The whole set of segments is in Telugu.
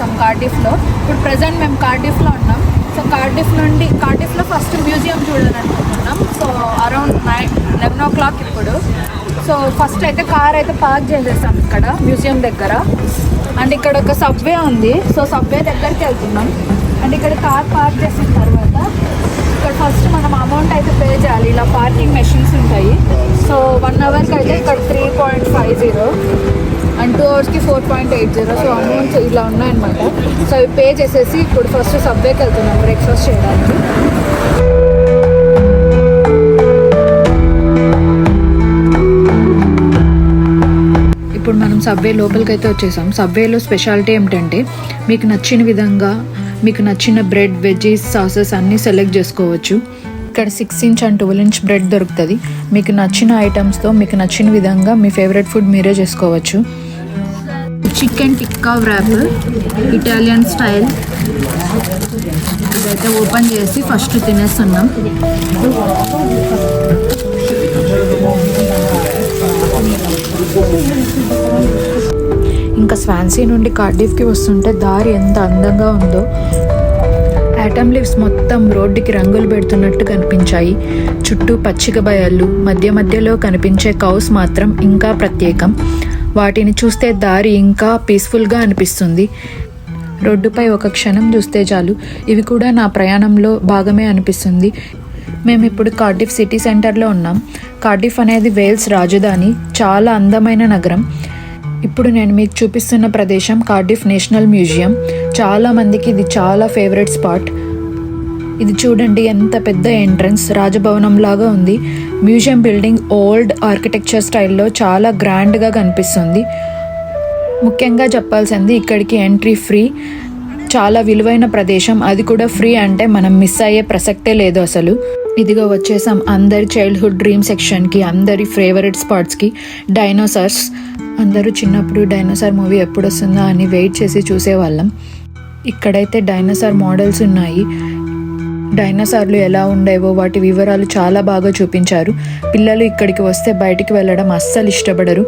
చేసాం కార్డిఫ్లో ఇప్పుడు ప్రజెంట్ మేము కార్డిఫ్లో ఉన్నాం. సో కార్డిఫ్ నుండి కార్డిఫ్లో first museum చూడాలనుకుంటున్నాం so around nine eleven o'clock ఇప్పుడు. సో ఫస్ట్ అయితే కార్ అయితే పార్క్ చేసేసాం ఇక్కడ మ్యూజియం దగ్గర. అండ్ ఇక్కడ ఒక సబ్వే ఉంది. సో సబ్వే దగ్గరికి వెళ్తున్నాం. అండ్ ఇక్కడ కార్ పార్క్ చేసిన తర్వాత ఇక్కడ ఫస్ట్ మనం అమౌంట్ అయితే పే చేయాలి. ఇలా పార్కింగ్ మెషిన్స్ ఉంటాయి. సో వన్ అవర్కి అయితే ఇక్కడ three point five zero and two అవర్స్కి four point eight zero so amounts ఇలా ఉన్నాయన్నమాట. సో అవి పే చేసేసి ఇప్పుడు ఫస్ట్ సబ్వేకి వెళ్తున్నాం బ్రేక్ఫాస్ట్ చేయడానికి. ఇప్పుడు మనం సబ్వే లోపలికి అయితే వచ్చేసాం. సబ్వేలో స్పెషాలిటీ ఏమిటంటే మీకు నచ్చిన విధంగా మీకు నచ్చిన బ్రెడ్ వెజ్జీస్ సాసెస్ అన్నీ సెలెక్ట్ చేసుకోవచ్చు. ఇక్కడ six inch and twelve inch bread దొరుకుతుంది. మీకు నచ్చిన ఐటమ్స్తో మీకు నచ్చిన విధంగా మీ ఫేవరెట్ ఫుడ్ మీరే చేసుకోవచ్చు. Chicken tikka wrap Italian style. ఇదైతే ఓపెన్ చేసి ఫస్ట్ తినేస్తున్నాం ఇంకా స్వాన్సీ నుండి కార్డిఫ్కి వస్తుంటే దారి ఎంత అందంగా ఉందో. యాటమ్ లీవ్స్ మొత్తం రోడ్డుకి రంగులు పెడుతున్నట్టు కనిపించాయి. చుట్టూ పచ్చిక బయళ్ళు మధ్య మధ్యలో కనిపించే కౌస్ మాత్రం ఇంకా ప్రత్యేకం. వాటిని చూస్తే దారి ఇంకా పీస్ఫుల్గా అనిపిస్తుంది. రోడ్డుపై ఒక క్షణం చూస్తే చాలు. ఇవి కూడా నా ప్రయాణంలో భాగమే అనిపిస్తుంది. మేము ఇప్పుడు కార్డిఫ్ సిటీ సెంటర్లో ఉన్నాం. కార్డిఫ్ అనేది వేల్స్ రాజధాని చాలా అందమైన నగరం. ఇప్పుడు నేను మీకు చూపిస్తున్న ప్రదేశం కార్డిఫ్ నేషనల్ మ్యూజియం. చాలా మందికి ఇది చాలా ఫేవరెట్ స్పాట్. ఇది చూడండి ఎంత పెద్ద ఎంట్రన్స్. రాజభవనం లాగా ఉంది. మ్యూజియం బిల్డింగ్ ఓల్డ్ ఆర్కిటెక్చర్ స్టైల్లో చాలా గ్రాండ్గా కనిపిస్తుంది. ముఖ్యంగా చెప్పాల్సింది ఇక్కడికి ఎంట్రీ ఫ్రీ. చాలా విలువైన ప్రదేశం. అది కూడా ఫ్రీ అంటే మనం మిస్ అయ్యే ప్రసక్తే లేదు అసలు. ఇదిగో వచ్చేసాం అందరి చైల్డ్హుడ్ డ్రీమ్ సెక్షన్కి అందరి ఫేవరెట్ స్పాట్స్కి డైనోసార్స్ అందరూ చిన్నప్పుడు డైనోసార్ మూవీ ఎప్పుడు వస్తుందా అని వెయిట్ చేసి చూసేవాళ్ళం. ఇక్కడైతే డైనోసార్ మోడల్స్ ఉన్నాయి. డైనోసార్లు ఎలా ఉండేవో వాటి వివరాలు చాలా బాగా చూపించారు. పిల్లలు ఇక్కడికి వస్తే బయటికి వెళ్ళడం అస్సలు ఇష్టపడరు.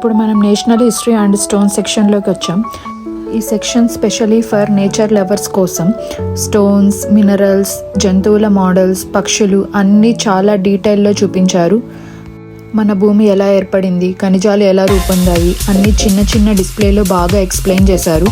ఇప్పుడు మనం నేషనల్ హిస్టరీ అండ్ స్టోన్ సెక్షన్లోకి వచ్చాం. ఈ section specially for nature lovers కోసం. స్టోన్స్ మినరల్స్ జంతువుల మోడల్స్ పక్షులు అన్నీ చాలా డీటెయిల్లో చూపించారు. మన భూమి ఎలా ఏర్పడింది ఖనిజాలు ఎలా రూపొందాయి అన్ని చిన్న చిన్న డిస్ప్లేలో బాగా ఎక్స్ప్లెయిన్ చేశారు.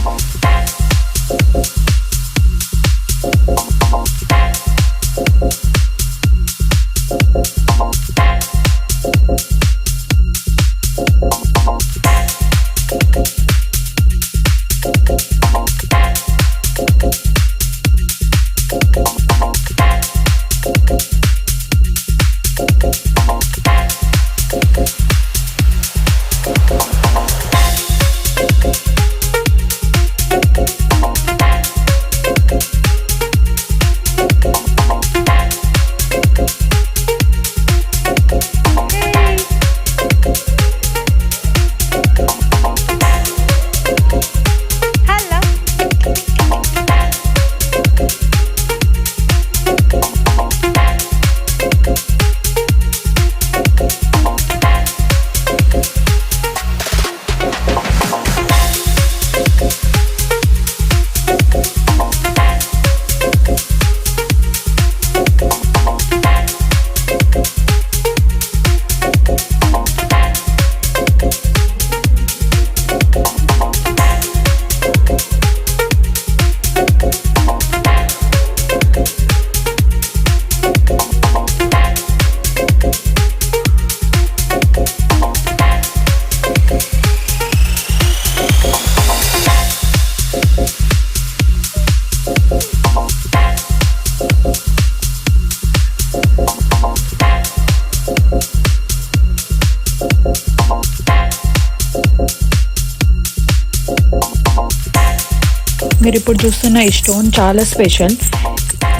మీరు ఇప్పుడు చూస్తున్న ఈ స్టోన్ చాలా స్పెషల్.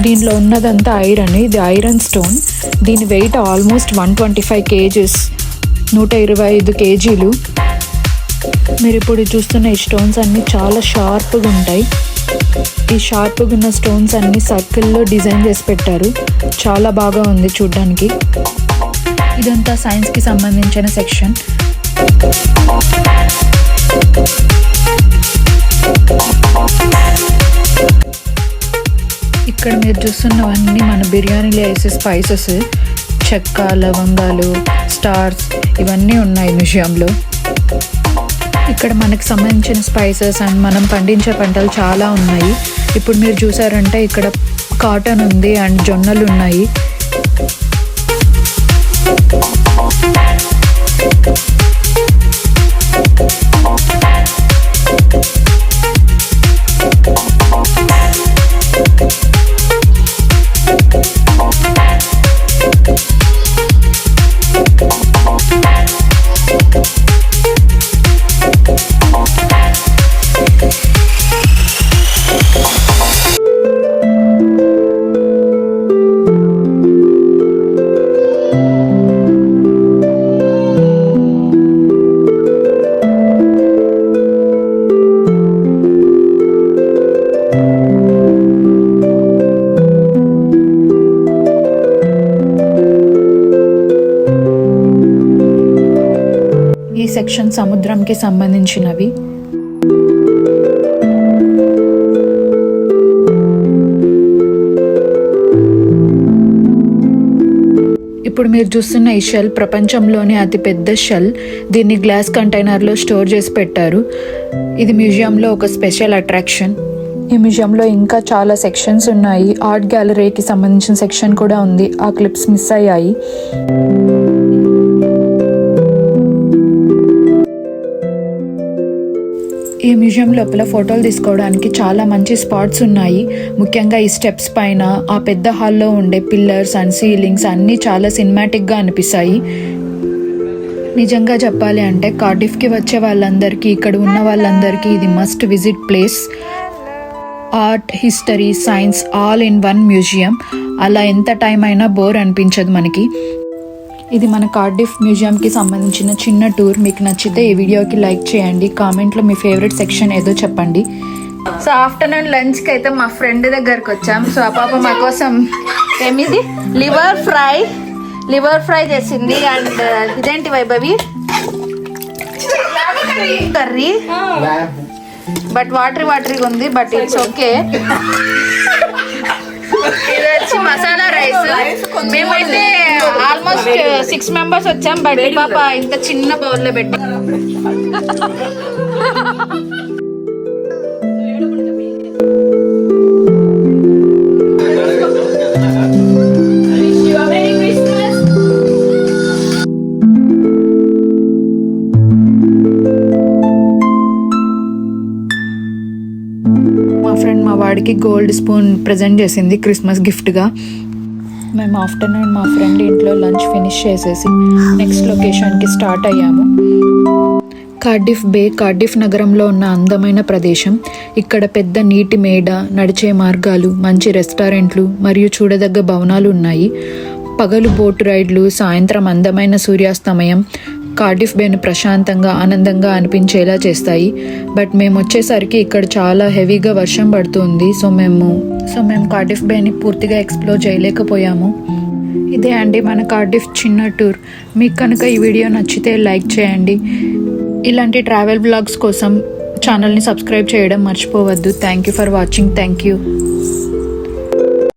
దీనిలో ఉన్నదంతా ఐరన్ ఇది ఐరన్ స్టోన్. దీని weight almost one twenty five kgs నూట ఇరవై ఐదు కేజీలు. మీరు ఇప్పుడు చూస్తున్న ఈ స్టోన్స్ అన్నీ చాలా షార్ప్గా ఉంటాయి. ఈ షార్ప్గా ఉన్న స్టోన్స్ అన్ని సర్కిల్లో డిజైన్ చేసి పెట్టారు. చాలా బాగా ఉంది చూడ్డానికి. ఇదంతా సైన్స్కి సంబంధించిన సెక్షన్. ఇక్కడ మీరు చూస్తున్నవన్నీ మన బిర్యానీలో వేసే స్పైసెస్ చెక్క లవంగాలు స్టార్స్ ఇవన్నీ ఉన్నాయి మ్యూజియంలో. ఇక్కడ మనకు సంబంధించిన స్పైసెస్ అండ్ మనం పండించే పంటలు చాలా ఉన్నాయి. ఇప్పుడు మీరు చూసారంటే ఇక్కడ కాటన్ ఉంది అండ్ జొన్నలు ఉన్నాయి. సెక్షన్ సముద్రంకి సంబంధించినవి. ఇప్పుడు మీరు చూస్తున్న ఈ షెల్ ప్రపంచంలోనే అతి పెద్ద షెల్. దీన్ని గ్లాస్ కంటైనర్లో స్టోర్ చేసి పెట్టారు. ఇది మ్యూజియంలో ఒక స్పెషల్ అట్రాక్షన్. ఈ మ్యూజియంలో ఇంకా చాలా సెక్షన్స్ ఉన్నాయి. ఆర్ట్ గ్యాలరీకి సంబంధించిన సెక్షన్ కూడా ఉంది. ఆ క్లిప్స్ మిస్ అయ్యాయి. ఈ మ్యూజియం లోపల ఫోటోలు తీసుకోవడానికి చాలా మంచి స్పాట్స్ ఉన్నాయి. ముఖ్యంగా ఈ స్టెప్స్ పైన ఆ పెద్ద హాల్లో ఉండే పిల్లర్స్ అండ్ సీలింగ్స్ అన్నీ చాలా సినిమాటిక్గా అనిపిస్తాయి. నిజంగా చెప్పాలి అంటే కార్డిఫ్కి వచ్చే వాళ్ళందరికీ ఇక్కడ ఉన్న వాళ్ళందరికీ ఇది must visit place art history science all in one museum అలా ఎంత టైం అయినా బోర్ అనిపించదు మనకి. ఇది మన కార్డిఫ్ మ్యూజియంకి సంబంధించిన చిన్న టూర్ మీకు నచ్చితే ఈ వీడియోకి లైక్ చేయండి. కామెంట్లో మీ ఫేవరెట్ సెక్షన్ ఏదో చెప్పండి. సో ఆఫ్టర్నూన్ లంచ్కి అయితే మా ఫ్రెండ్ దగ్గరకు వచ్చాం. సో ఆ పాప మా కోసం ఏమిది? లివర్ ఫ్రై లివర్ ఫ్రై చేసింది అండ్ ఇదేంటి Vaibhavi? Curry but watery watery ఉంది బట్ ఇట్స్ ఓకే ఇది వచ్చి మసాలా రైస్. మేమైతే ఆల్మోస్ట్ సిక్స్ మెంబర్స్ వచ్చాం బట్ పాప ఇంత చిన్న బౌల్లో పెట్టాం పెట్టి. గోల్డ్ స్పూన్ ప్రజెంట్ చేసింది క్రిస్మస్ గిఫ్ట్గా. మేము ఆఫ్టర్నూన్ మా ఫ్రెండ్ ఇంట్లో లంచ్ ఫినిష్ చేసేసి నెక్స్ట్ లొకేషన్కి స్టార్ట్ అయ్యాము. కార్డిఫ్ బే కార్డిఫ్ నగరంలో ఉన్న అందమైన ప్రదేశం. ఇక్కడ పెద్ద నీటి మేడ నడిచే మార్గాలు మంచి రెస్టారెంట్లు మరియు చూడదగ్గ భవనాలు ఉన్నాయి. పగలు బోట్ రైడ్లు సాయంత్రం అందమైన సూర్యాస్తమయం కార్డిఫ్ బేను ప్రశాంతంగా ఆనందంగా అనిపించేలా చేస్తాయి. బట్ మేము వచ్చేసరికి ఇక్కడ చాలా హెవీగా వర్షం పడుతుంది. సో మేము సో మేము కార్డిఫ్ బేని పూర్తిగా ఎక్స్ప్లోర్ చేయలేకపోయాము. ఇదే అండి మన కార్డిఫ్ చిన్న టూర్. మీకు కనుక ఈ వీడియో నచ్చితే లైక్ చేయండి. ఇలాంటి ట్రావెల్ బ్లాగ్స్ కోసం ఛానల్ని సబ్స్క్రైబ్ చేయడం మర్చిపోవద్దు. Thank you for watching. Thank you.